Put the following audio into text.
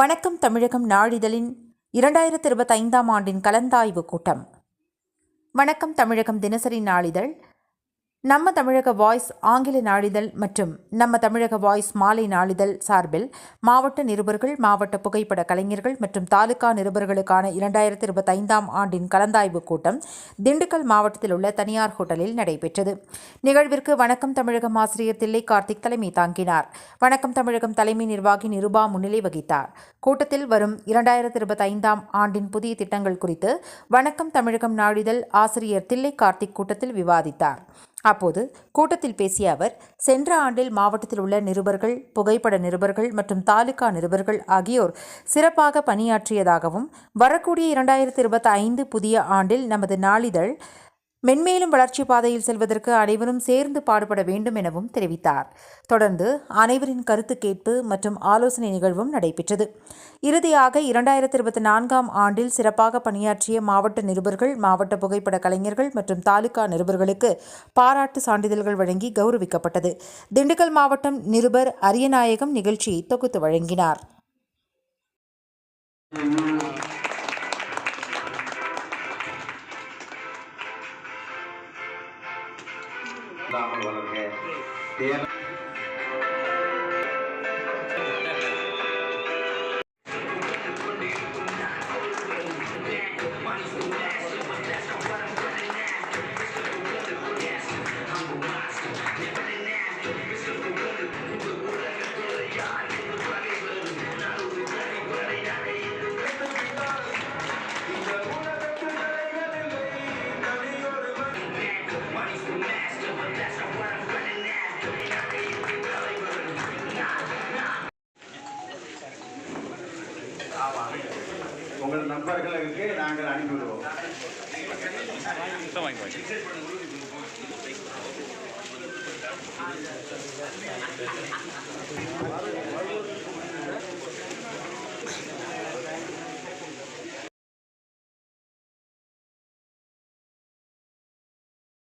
வணக்கம் தமிழகம் நாளிதழின் இரண்டாயிரத்தி இருபத்தைந்தாம் ஆண்டின் கலந்தாய்வு கூட்டம். வணக்கம் தமிழகம் தினசரி நாளிதழ். நம்ம தமிழக வாய்ஸ் ஆங்கில நாளிதழ் மற்றும் நம்ம தமிழக வாய்ஸ் மாலை நாளிதழ் சார்பில் மாவட்ட நிருபர்கள் மாவட்ட புகைப்பட கலைஞர்கள் மற்றும் தாலுகா நிருபர்களுக்கான இரண்டாயிரத்தி இருபத்தைந்தாம் ஆண்டின் கலந்தாய்வு கூட்டம் திண்டுக்கல் மாவட்டத்தில் உள்ள தனியார் ஹோட்டலில் நடைபெற்றது. நிகழ்விற்கு வணக்கம் தமிழகம் ஆசிரியர் தில்லை கார்த்திக் தலைமை தாங்கினார். வணக்கம் தமிழகம் தலைமை நிர்வாகி நிருபா முன்னிலை வகித்தார். கூட்டத்தில் வரும் இரண்டாயிரத்தி இருபத்தைந்தாம் ஆண்டின் புதிய திட்டங்கள் குறித்து வணக்கம் தமிழகம் நாளிதழ் ஆசிரியர் தில்லை கார்த்திக் கூட்டத்தில் விவாதித்தார். அப்போது கூட்டத்தில் பேசிய அவர் சென்ற ஆண்டில் மாவட்டத்தில் உள்ள நிருபர்கள் புகைப்பட நிருபர்கள் மற்றும் தாலுகா நிருபர்கள் ஆகியோர் சிறப்பாக பணியாற்றியதாகவும் வரக்கூடிய இரண்டாயிரத்தி இருபத்தி ஐந்து புதிய ஆண்டில் நமது நாளிதழ் மென்மேலும் வளர்ச்சி பாதையில் செல்வதற்கு அனைவரும் சேர்ந்து பாடுபட வேண்டும் எனவும் தெரிவித்தார். தொடர்ந்து அனைவரின் கருத்து கேட்பு மற்றும் ஆலோசனை நிகழ்வும் நடைபெற்றது. இறுதியாக இரண்டாயிரத்தி இருபத்தி நான்காம் ஆண்டில் சிறப்பாக பணியாற்றிய மாவட்ட நிருபர்கள் மாவட்ட புகைப்பட கலைஞர்கள் மற்றும் தாலுகா நிருபர்களுக்கு பாராட்டு சான்றிதழ்கள் வழங்கி கௌரவிக்கப்பட்டது. திண்டுக்கல் மாவட்டம் நிருபர் அரியநாயகம் நிகழ்ச்சியை தொகுத்து வழங்கினார். अमल वाले हैं तेल உங்கள் நண்பர்களுக்கு நாங்கள் அனுப்பிவிடுவோம்.